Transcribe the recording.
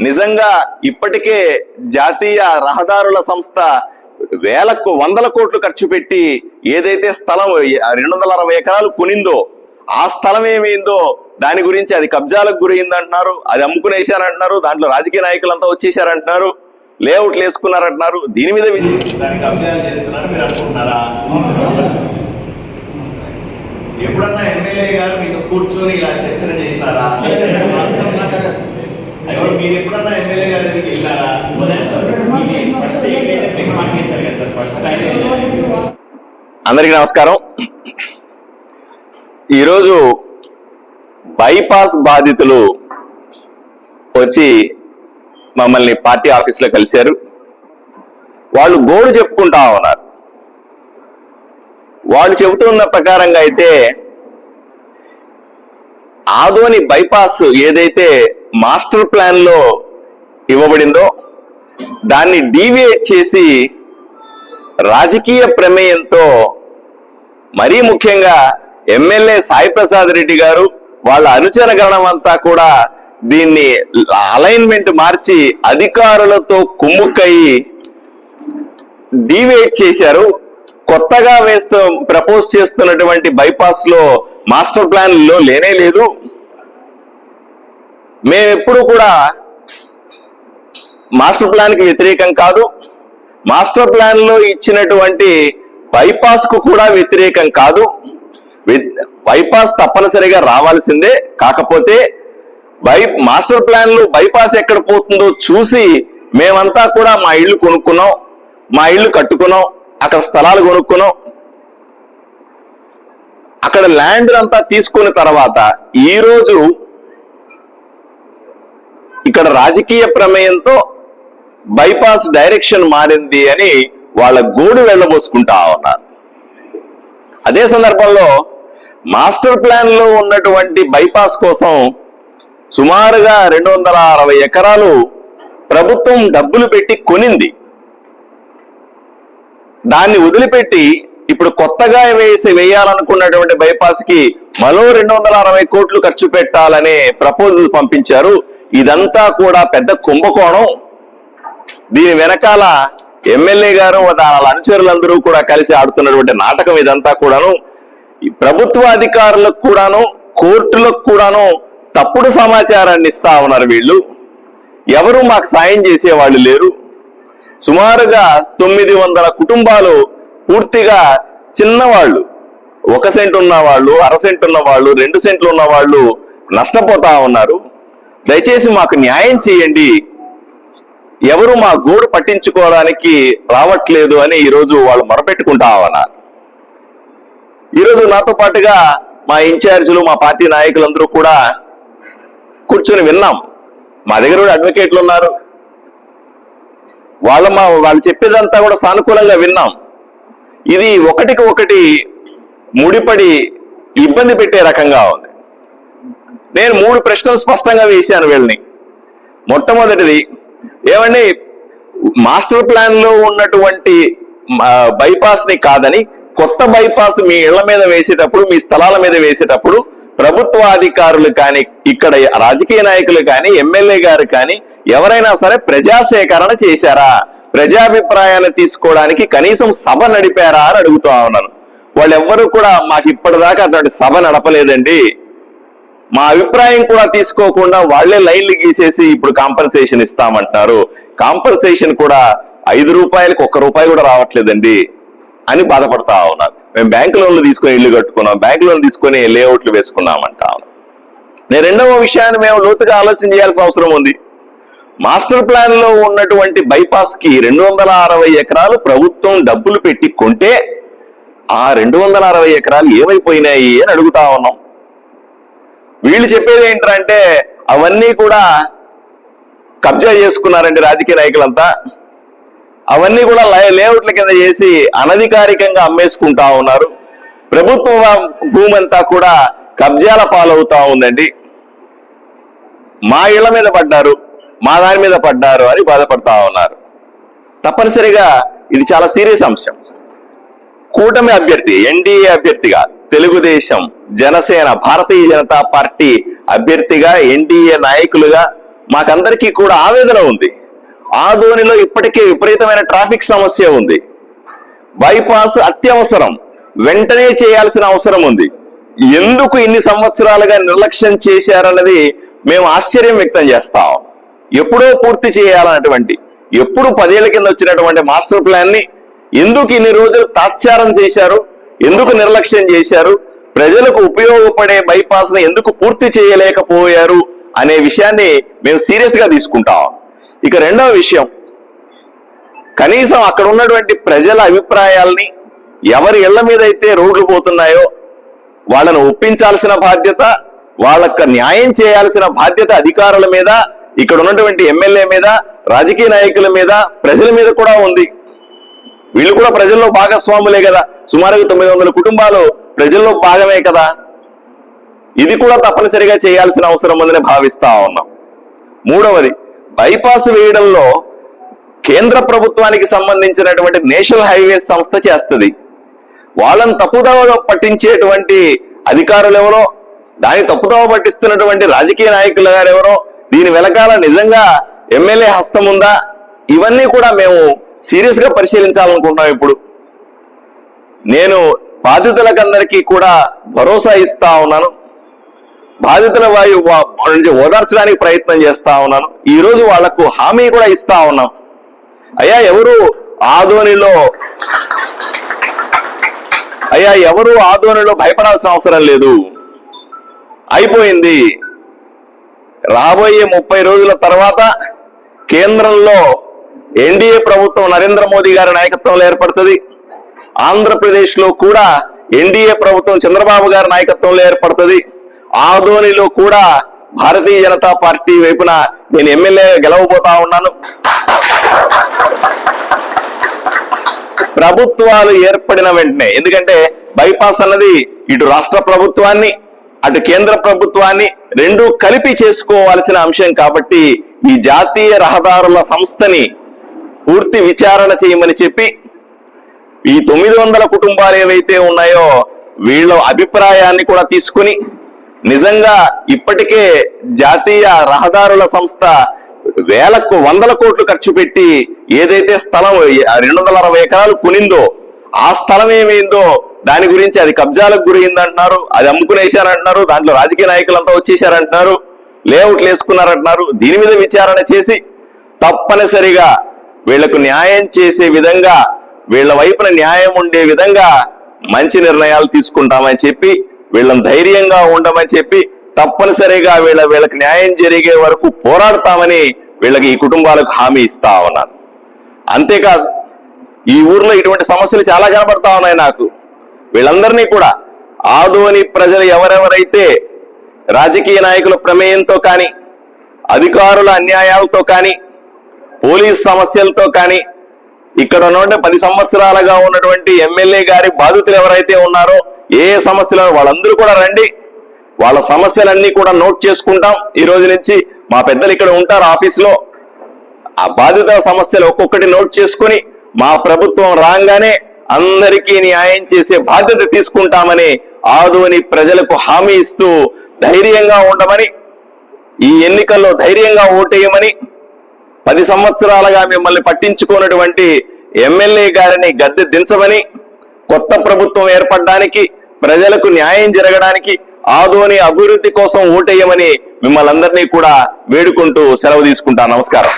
నిజంగా ఇప్పటికే జాతీయ రహదారుల సంస్థ వేలకు వందల కోట్లు ఖర్చు పెట్టి ఏదైతే స్థలం రెండు వందల అరవై ఎకరాలు కొనిందో ఆ స్థలం ఏమైందో దాని గురించి అది కబ్జాలకు గురైంది అంటున్నారు అది అమ్ముకునేశారంటున్నారు దాంట్లో రాజకీయ నాయకులంతా వచ్చేసారంటున్నారు లేఅవుట్లు వేసుకున్నారంటున్నారు దీని మీద ఎప్పుడన్నా ఎమ్మెల్యే గారు మీతో కూర్చొని ఇలా చర్చన చేశారా? ఎవరు మీరు ఎప్పుడన్నా ఎమ్మెల్యే గారి దగ్గరికి వెళ్ళారా? అందరికీ నమస్కారం. ఈరోజు బైపాస్ బాధితులు వచ్చి మమ్మల్ని పార్టీ ఆఫీస్లో కలిశారు. వాళ్ళు గోడు చెప్పుకుంటా ఉన్నారు. వాళ్ళు చెబుతున్న ప్రకారంగా అయితే ఆదోని బైపాస్ ఏదైతే మాస్టర్ ప్లాన్లో ఇవ్వబడిందో దాన్ని డీవియేట్ చేసి రాజకీయ ప్రమేయంతో మరీ ముఖ్యంగా ఎమ్మెల్యే సాయి ప్రసాద్ రెడ్డి గారు వాళ్ళ అనుచర గణం అంతా కూడా దీన్ని అలైన్మెంట్ మార్చి అధికారులతో కుమ్ముక్కయి డీవేట్ చేశారు. కొత్తగా వేస్తూ ప్రపోజ్ చేస్తున్నటువంటి బైపాస్లో మాస్టర్ ప్లాన్లో లేనే లేదు. మేమెప్పుడు కూడా మాస్టర్ ప్లాన్కి వ్యతిరేకం కాదు. మాస్టర్ ప్లాన్లో ఇచ్చినటువంటి బైపాస్కు కూడా వ్యతిరేకం కాదు. బైపాస్ తప్పనిసరిగా రావాల్సిందే. కాకపోతే బై మాస్టర్ ప్లాన్లో బైపాస్ ఎక్కడ పోతుందో చూసి మేమంతా కూడా మా ఇల్లు కొనుక్కున్నాం. మా ఇల్లు కట్టుకున్నాం. అక్కడ స్థలాలు కొనుక్కున్నాం. అక్కడ ల్యాండ్ అంతా తీసుకున్న తర్వాత ఈరోజు ఇక్కడ రాజకీయ ప్రమేయంతో బైపాస్ డైరెక్షన్ మారింది అని వాళ్ళ గోడు వెళ్ళబోసుకుంటా ఉన్నారు. అదే సందర్భంలో మాస్టర్ ప్లాన్లో ఉన్నటువంటి బైపాస్ కోసం సుమారుగా రెండు వందల అరవై ఎకరాలు ప్రభుత్వం డబ్బులు పెట్టి కొనింది. దాన్ని వదిలిపెట్టి ఇప్పుడు కొత్తగా వేసి వేయాలనుకున్నటువంటి బైపాస్కి మరో రెండు వందల అరవై కోట్లు ఖర్చు పెట్టాలనే ప్రపోజల్ పంపించారు ఇదంతా కూడా పెద్ద కుంభకోణం. దీని వెనకాల ఎమ్మెల్యే గారు వాళ్ళ అనుచరులందరూ కూడా కలిసి ఆడుతున్నటువంటి నాటకం ఇదంతా కూడాను. ప్రభుత్వ అధికారులకు కూడాను కోర్టులకు కూడాను తప్పుడు సమాచారాన్ని ఇస్తా ఉన్నారు వీళ్ళు. ఎవరు మాకు సాయం చేసేవాళ్ళు లేరు. సుమారుగా తొమ్మిది వందల కుటుంబాలు పూర్తిగా చిన్నవాళ్ళు. ఒక సెంట్ ఉన్న వాళ్ళు అర సెంట్ ఉన్న వాళ్ళు రెండు సెంట్లు ఉన్న వాళ్ళు నష్టపోతా ఉన్నారు. దయచేసి మాకు న్యాయం చేయండి. ఎవరు మా గోడు పట్టించుకోవడానికి రావట్లేదు అని ఈరోజు వాళ్ళు మొరపెట్టుకుంటామన్నారు ఈరోజు నాతో పాటుగా మా ఇన్ఛార్జీలు మా పార్టీ నాయకులందరూ కూడా కూర్చొని విన్నాం. మా దగ్గర కూడా అడ్వకేట్లు ఉన్నారు. వాళ్ళ మా వాళ్ళు చెప్పేదంతా కూడా సానుకూలంగా విన్నాం. ఇది ఒకటికి ఒకటి ముడిపడి ఇబ్బంది పెట్టే రకంగా ఉంది. నేను మూడు ప్రశ్నలు స్పష్టంగా వేశాను వీళ్ళని. మొట్టమొదటిది ఏమండి మాస్టర్ ప్లాన్లో ఉన్నటువంటి బైపాస్ని కాదని కొత్త బైపాస్ మీ ఇళ్ళ మీద వేసేటప్పుడు మీ స్థలాల మీద వేసేటప్పుడు ప్రభుత్వ అధికారులు కానీ ఇక్కడ రాజకీయ నాయకులు కానీ ఎమ్మెల్యే గారు కానీ ఎవరైనా సరే ప్రజా సేకరణ చేశారా? ప్రజాభిప్రాయాన్ని తీసుకోవడానికి కనీసం సభ నడిపారా అని అడుగుతా ఉన్నాను. వాళ్ళెవ్వరూ కూడా మాకు ఇప్పటిదాకా అటువంటి సభ నడపలేదండి. మా అభిప్రాయం కూడా తీసుకోకుండా వాళ్ళే లైన్లు గీసేసి ఇప్పుడు కాంపన్సేషన్ ఇస్తామంటారు కాంపన్సేషన్ కూడా ఐదు రూపాయలకు ఒక్క రూపాయి కూడా రావట్లేదండి అని బాధపడతా ఉన్నారు. మేము బ్యాంక్ లోన్లు తీసుకొని ఇల్లు కట్టుకున్నాం. బ్యాంక్ లోన్ తీసుకొని లేఅవుట్లు వేసుకున్నామంటా ఉన్నాం. నేను రెండవ విషయాన్ని మేము లోతుగా ఆలోచన చేయాల్సిన అవసరం ఉంది. మాస్టర్ ప్లాన్లో ఉన్నటువంటి బైపాస్కి రెండు వందల అరవై ఎకరాలు ప్రభుత్వం డబ్బులు పెట్టి కొంటే ఆ రెండు వందల అరవై ఎకరాలు ఏమైపోయినాయి అని అడుగుతా ఉన్నాం. వీళ్ళు చెప్పేది ఏంటంటే అవన్నీ కూడా కబ్జా చేసుకున్నారండి రాజకీయ నాయకులంతా. అవన్నీ కూడా లే- లేఅవుట్ల కింద చేసి అనధికారికంగా అమ్మేసుకుంటా ఉన్నారు. ప్రభుత్వ భూమి అంతా కూడా కబ్జాల పాలవుతా ఉందండి. మా ఇళ్ళ మీద పడ్డారు మా దాని మీద పడ్డారు అని బాధపడతా ఉన్నారు. తప్పనిసరిగా ఇది చాలా సీరియస్ అంశం. కూటమి అభ్యర్థి ఎన్డీఏ అభ్యర్థిగా తెలుగుదేశం జనసేన భారతీయ జనతా పార్టీ అభ్యర్థిగా ఎన్డీఏ నాయకులుగా మాకందరికీ కూడా ఆవేదన ఉంది. ఆదోనిలో ఇప్పటికే విపరీతమైన ట్రాఫిక్ సమస్య ఉంది. బైపాస్ అత్యవసరం. వెంటనే చేయాల్సిన అవసరం ఉంది. ఎందుకు ఇన్ని సంవత్సరాలుగా నిర్లక్ష్యం చేశారన్నది మేము ఆశ్చర్యం వ్యక్తం చేస్తాం. ఎప్పుడో పూర్తి చేయాలన్నటువంటి ఎప్పుడు పదేళ్ళ కింద వచ్చినటువంటి మాస్టర్ ప్లాన్ని ఎందుకు ఇన్ని రోజులు తాత్సారం చేశారు? ఎందుకు నిర్లక్ష్యం చేశారు? ప్రజలకు ఉపయోగపడే బైపాస్ ఎందుకు పూర్తి చేయలేకపోయారు? అనే విషయాన్ని మేము సీరియస్గా తీసుకుంటాం. ఇక రెండవ విషయం కనీసం అక్కడ ఉన్నటువంటి ప్రజల అభిప్రాయాల్ని ఎవరి ఇళ్ళ మీద అయితే రోడ్లు పోతున్నాయో వాళ్ళను ఒప్పించాల్సిన బాధ్యత వాళ్ళకు న్యాయం చేయాల్సిన బాధ్యత అధికారుల మీద ఇక్కడ ఉన్నటువంటి ఎమ్మెల్యే మీద రాజకీయ నాయకుల మీద ప్రజల మీద కూడా ఉంది. వీళ్ళు కూడా ప్రజల్లో భాగస్వాములే కదా. సుమారుగా తొమ్మిది వందల కుటుంబాలు ప్రజల్లో భాగమే కదా. ఇది కూడా తప్పనిసరిగా చేయాల్సిన అవసరం ఉందని భావిస్తా ఉన్నాం. మూడవది బైపాస్ వేయడంలో కేంద్ర ప్రభుత్వానికి సంబంధించినటువంటి నేషనల్ హైవేస్ సంస్థ చేస్తుంది. వాళ్ళని తప్పుదోవ పట్టించేటువంటి అధికారులు ఎవరో దాని తప్పుదోవ పట్టిస్తున్నటువంటి రాజకీయ నాయకులు గారు ఎవరో దీని వెనకాల నిజంగా ఎమ్మెల్యే హస్తం ఉందా? ఇవన్నీ కూడా మేము సీరియస్గా పరిశీలించాలనుకుంటున్నాం ఇప్పుడు. నేను బాధితులకందరికీ కూడా భరోసా ఇస్తా ఉన్నాను. బాధితుల వారి నుంచి ఓదార్చడానికి ప్రయత్నం చేస్తా ఉన్నాను. ఈ రోజు వాళ్ళకు హామీ కూడా ఇస్తా ఉన్నాం. అయ్యా ఎవరు ఆధోనిలో అయ్యా ఎవరు ఆధోనిలో భయపడాల్సిన అవసరం లేదు. అయిపోయింది. రాబోయే ముప్పై రోజుల తర్వాత కేంద్రంలో ఎన్డీఏ ప్రభుత్వం నరేంద్ర మోదీ గారి నాయకత్వంలో ఏర్పడుతుంది. ఆంధ్రప్రదేశ్లో కూడా ఎన్డీఏ ప్రభుత్వం చంద్రబాబు గారి నాయకత్వంలో ఏర్పడుతుంది. ఆదోనిలో కూడా భారతీయ జనతా పార్టీ వైపున నేను ఎమ్మెల్యే గెలవబోతా ఉన్నాను. ప్రభుత్వాలు ఏర్పడిన వెంటనే ఎందుకంటే బైపాస్ అన్నది ఇటు రాష్ట్ర ప్రభుత్వాన్ని అటు కేంద్ర ప్రభుత్వాన్ని రెండు కలిపి చేసుకోవాల్సిన అంశం కాబట్టి ఈ జాతీయ రహదారుల సంస్థని పూర్తి విచారణ చేయమని చెప్పి ఈ తొమ్మిది వందల కుటుంబాలు ఏవైతే ఉన్నాయో వీళ్ళ అభిప్రాయాన్ని కూడా తీసుకుని నిజంగా ఇప్పటికే జాతీయ రహదారుల సంస్థ వేలకు వందల కోట్లు ఖర్చు పెట్టి ఏదైతే స్థలం రెండు వందల అరవై ఎకరాలు కొనిందో ఆ స్థలం ఏమైందో దాని గురించి అది కబ్జాలకు గురైందంటున్నారు అది అమ్ముకునేశారంటున్నారు దాంట్లో రాజకీయ నాయకులంతా వచ్చేసారంటున్నారు లేఅవుట్లు వేసుకున్నారంటున్నారు దీని మీద విచారణ చేసి తప్పనిసరిగా వీళ్ళకు న్యాయం చేసే విధంగా వీళ్ళ వైపున న్యాయం ఉండే విధంగా మంచి నిర్ణయాలు తీసుకుంటామని చెప్పి వీళ్ళని ధైర్యంగా ఉండమని చెప్పి తప్పనిసరిగా వీళ్ళ వీళ్ళకి న్యాయం జరిగే వరకు పోరాడతామని వీళ్ళకి ఈ కుటుంబాలకు హామీ ఇస్తా ఉన్నాను. అంతేకాదు ఈ ఊర్లో ఇటువంటి సమస్యలు చాలా కనబడతా ఉన్నాయి నాకు. వీళ్ళందరినీ కూడా ఆదోని ప్రజలు ఎవరెవరైతే రాజకీయ నాయకుల ప్రమేయంతో కానీ అధికారుల అన్యాయాలతో కానీ పోలీస్ సమస్యలతో కానీ ఇక్కడ ఉన్నటువంటి పది సంవత్సరాలుగా ఉన్నటువంటి ఎమ్మెల్యే గారి బాధితులు ఎవరైతే ఉన్నారో ఏ సమస్యలు వాళ్ళందరూ కూడా రండి. వాళ్ళ సమస్యలన్నీ కూడా నోట్ చేసుకుంటాం. ఈ రోజు నుంచి మా పెద్దలు ఇక్కడ ఉంటారు ఆఫీసులో. ఆ బాధితుల సమస్యలు ఒక్కొక్కటి నోట్ చేసుకుని మా ప్రభుత్వం రాగానే అందరికీ న్యాయం చేసే బాధ్యత తీసుకుంటామని ఆదోని ప్రజలకు హామీ ఇస్తూ ధైర్యంగా ఉండమని ఈ ఎన్నికల్లో ధైర్యంగా ఓటేయమని పది సంవత్సరాలుగా మిమ్మల్ని పట్టించుకున్నటువంటి ఎమ్మెల్యే గారిని గద్దె దించమని కొత్త ప్రభుత్వం ఏర్పడడానికి ప్రజలకు న్యాయం జరగడానికి ఆదోని అభివృద్ధి కోసం ఓటేయమని మిమ్మల్ని అందరినీ కూడా వేడుకుంటూ సెలవు తీసుకుంటా. నమస్కారం.